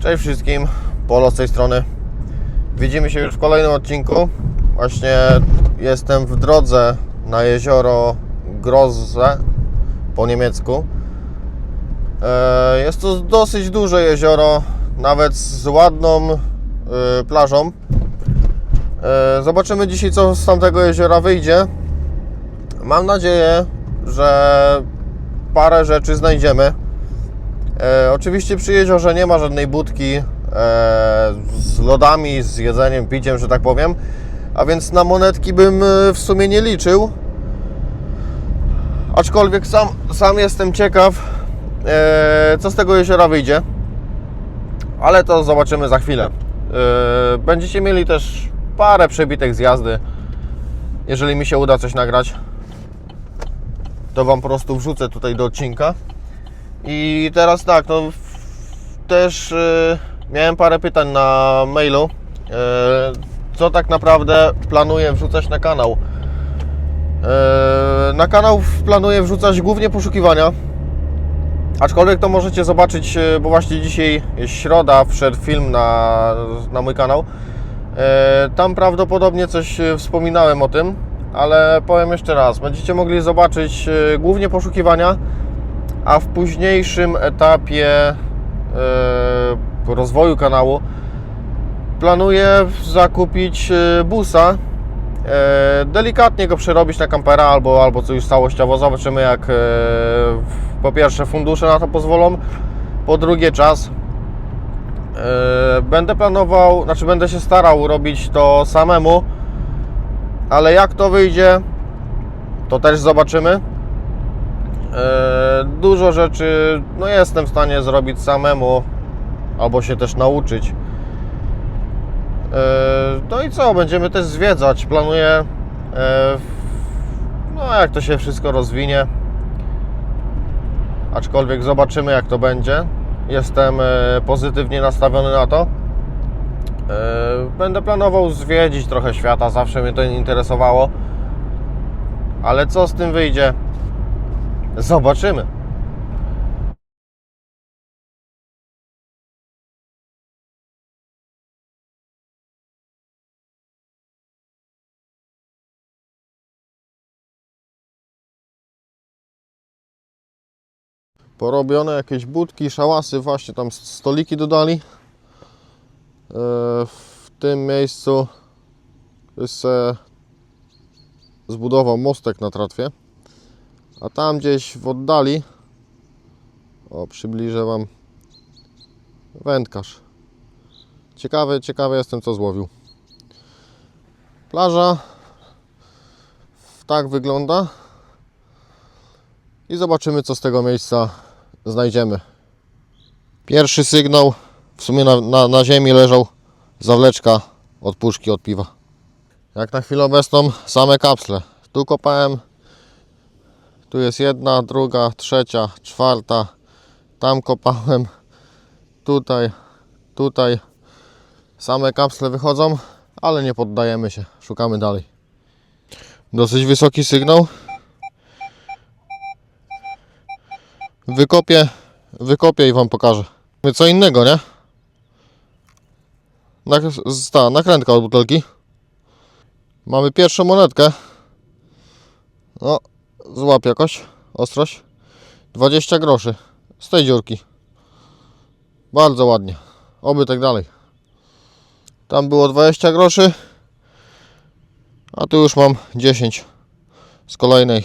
Cześć wszystkim, Polo z tej strony. Widzimy się już w kolejnym odcinku. Właśnie jestem w drodze na jezioro Grosse po niemiecku. E, Jest to dosyć duże jezioro, nawet z ładną e, plażą. E, Zobaczymy dzisiaj, co z tamtego jeziora wyjdzie. Mam nadzieję, że parę rzeczy znajdziemy. Oczywiście przy jeziorze nie ma żadnej budki z lodami, z jedzeniem, piciem, że tak powiem. A więc na monetki bym w sumie nie liczył. Aczkolwiek sam, sam jestem ciekaw, co z tego jeziora wyjdzie. Ale to zobaczymy za chwilę. E, będziecie mieli też parę przebitek z jazdy. Jeżeli mi się uda coś nagrać, to Wam po prostu wrzucę tutaj do odcinka. I teraz tak, no też y, miałem parę pytań na mailu. Co tak naprawdę planuję wrzucać na kanał? Na kanał planuję wrzucać głównie poszukiwania. Aczkolwiek to możecie zobaczyć, y, bo właśnie dzisiaj środa, wszedł film na, na mój kanał. Y, tam prawdopodobnie coś y, wspominałem o tym, ale powiem jeszcze raz. Będziecie mogli zobaczyć głównie poszukiwania a w późniejszym etapie e, rozwoju kanału planuję zakupić e, busa, e, delikatnie go przerobić na kampera albo, albo coś całościowo. Zobaczymy jak e, po pierwsze fundusze na to pozwolą, po drugie czas. E, Będę planował, znaczy będę się starał robić to samemu, ale jak to wyjdzie, to też zobaczymy. E, Dużo rzeczy no jestem w stanie zrobić samemu albo się też nauczyć. E, No i co, będziemy też zwiedzać. Planuję e, no jak to się wszystko rozwinie. Aczkolwiek zobaczymy jak to będzie. Jestem e, pozytywnie nastawiony na to. Będę planował zwiedzić trochę świata, zawsze mnie to interesowało. Ale co z tym wyjdzie? Zobaczymy. Porobione jakieś budki, szałasy, właśnie tam stoliki dodali. E, W tym miejscu se zbudował mostek na tratwie. A tam gdzieś w oddali, o przybliżę Wam, wędkarz. Ciekawy, ciekawy jestem co złowił. Plaża tak wygląda i zobaczymy co z tego miejsca znajdziemy. Pierwszy sygnał, w sumie na, na, na ziemi leżał zawleczka od puszki od piwa. Jak na chwilę obecną same kapsle. Tu kopałem tu jest jedna, druga, trzecia, czwarta. Tam kopałem. Tutaj, tutaj. Same kapsle wychodzą, ale nie poddajemy się. Szukamy dalej. Dosyć wysoki sygnał. Wykopię, wykopię i Wam pokażę. Co innego, nie? Ta, nakrętka od butelki. Mamy pierwszą monetkę. No, złap jakoś ostrość 20 groszy z tej dziurki bardzo ładnie oby tak dalej tam było 20 groszy a tu już mam 10 z kolejnej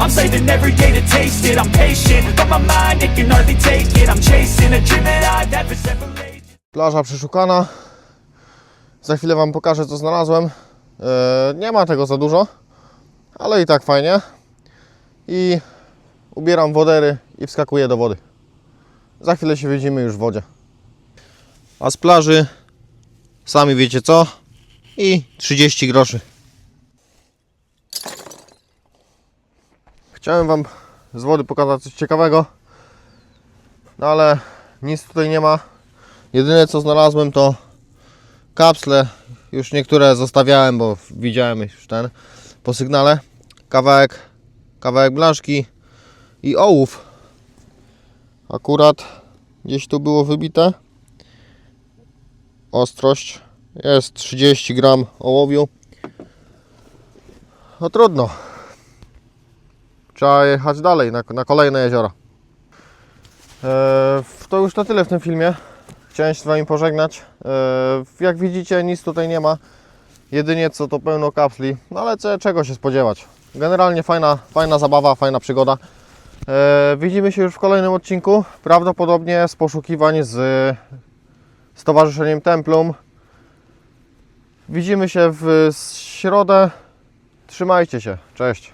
I'm saving every day to taste it I'm patient, but my mind, it can hardly take it I'm chasing a dream that Plaża przeszukana. Za chwilę Wam pokażę, co znalazłem. E, nie ma tego za dużo, ale i tak fajnie. I ubieram wodery i wskakuję do wody. Za chwilę się widzimy już w wodzie. A z plaży sami wiecie co? I 30 groszy. Chciałem Wam z wody pokazać coś ciekawego, no ale nic tutaj nie ma. Jedyne co znalazłem to kapsle. Już niektóre zostawiałem, bo widziałem już ten po sygnale. Kawałek, kawałek blaszki i ołów. Akurat gdzieś tu było wybite. Ostrość jest 30 gram ołowiu. No trudno. Trzeba jechać dalej na, na kolejne jeziora. E, to już na tyle w tym filmie. Chciałem się z Wami pożegnać. E, jak widzicie, nic tutaj nie ma. Jedynie co to pełno kapsli, no ale co, czego się spodziewać. Generalnie fajna, fajna zabawa, fajna przygoda. E, widzimy się już w kolejnym odcinku. Prawdopodobnie z poszukiwań z Stowarzyszeniem Templum. Widzimy się w środę. Trzymajcie się. Cześć.